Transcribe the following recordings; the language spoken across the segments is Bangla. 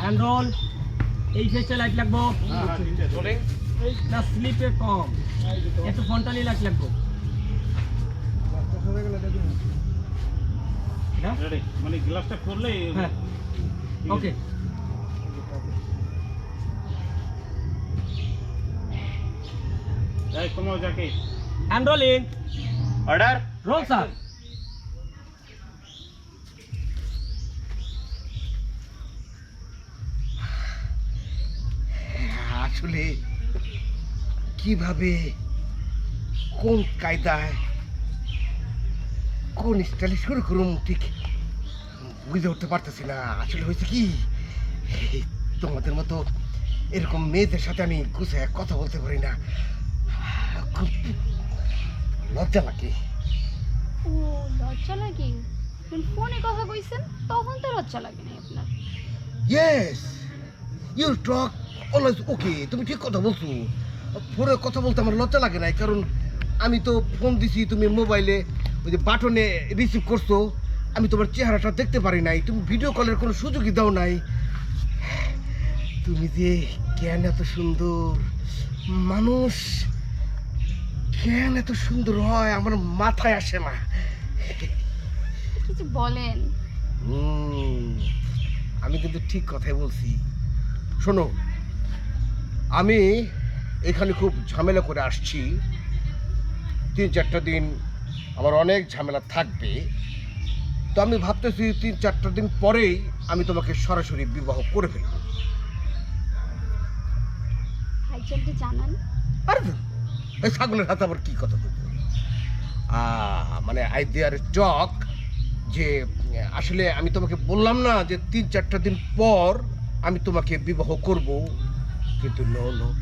হ্যান্ড রোল এই ফেসে লাইট লাগবো। না স্লিপে কম। একটু ফ্রন্টালি লাইট লাগবো? মানে গ্লাসটা করলে হ্যাঁ। ওকে কমাও যাকে। Hand rolling order roll sir আসলে কীভাবে কোন কায়দায় কোন স্টাইলে শুরু করুন ঠিক বুঝে উঠতে পারতেছি না। আসলে হয়েছে কি তোমাদের মতো এরকম মেয়েদের সাথে আমি গুছায় কথা বলতে পারি না। খুব লজ্জা লাগে ও লজ্জা লাগে ফোনে কথা কইছেন তখন তো লজ্জা লাগে না আপনার। Yes you talk always okay তুমি ঠিক কথা বলছো। ফোনে কথা বলতে আমার লজ্জা লাগে না কারণ আমি তো ফোন দিছি তুমি মোবাইলে ওই যে বাটনে রিসিভ করছ আমি তোমার চেহারাটা দেখতে পারি নাই তুমি ভিডিও কলের কোনো সুযোগই দাও নাই। তুমি যে কেন এত সুন্দর মানুষ কেন এত সুন্দর হয়? আমার মাথায় আসে না। কিছু বলেন। আমি কিন্তু ঠিক কথাই বলছি। শোনো আমি এখানে খুব ঝামেলা করে আসছি। তিন চারটা দিন আমার অনেক ঝামেলা থাকবে। তো আমি ভাবতেছি তিন চারটা দিন পরেই আমি তোমাকে সরাসরি বিবাহ করে ফেলব। জানান। আর এই ছাগলের হাতে আবার কি কথা বলতে মানে আই দেয়ার টক যে আসলে আমি তোমাকে বললাম না যে তিন চারটা দিন পর আমি তোমাকে বিবাহ করব কিন্তু নো নো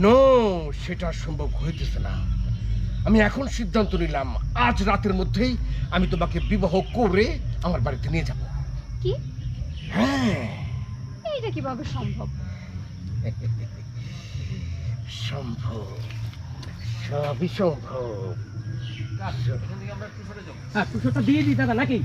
নো সেটা সম্ভব হইতেছে না। আমি এখন সিদ্ধান্ত নিলাম আজ রাতের মধ্যেই আমি তোমাকে বিবাহ করে আমার বাড়িতে নিয়ে যাব। কি? হ্যাঁ। এইটা কীভাবে সম্ভব? সম্ভব। সবই সম্ভব হ্যাঁ দিয়ে দিই দাদা নাকি?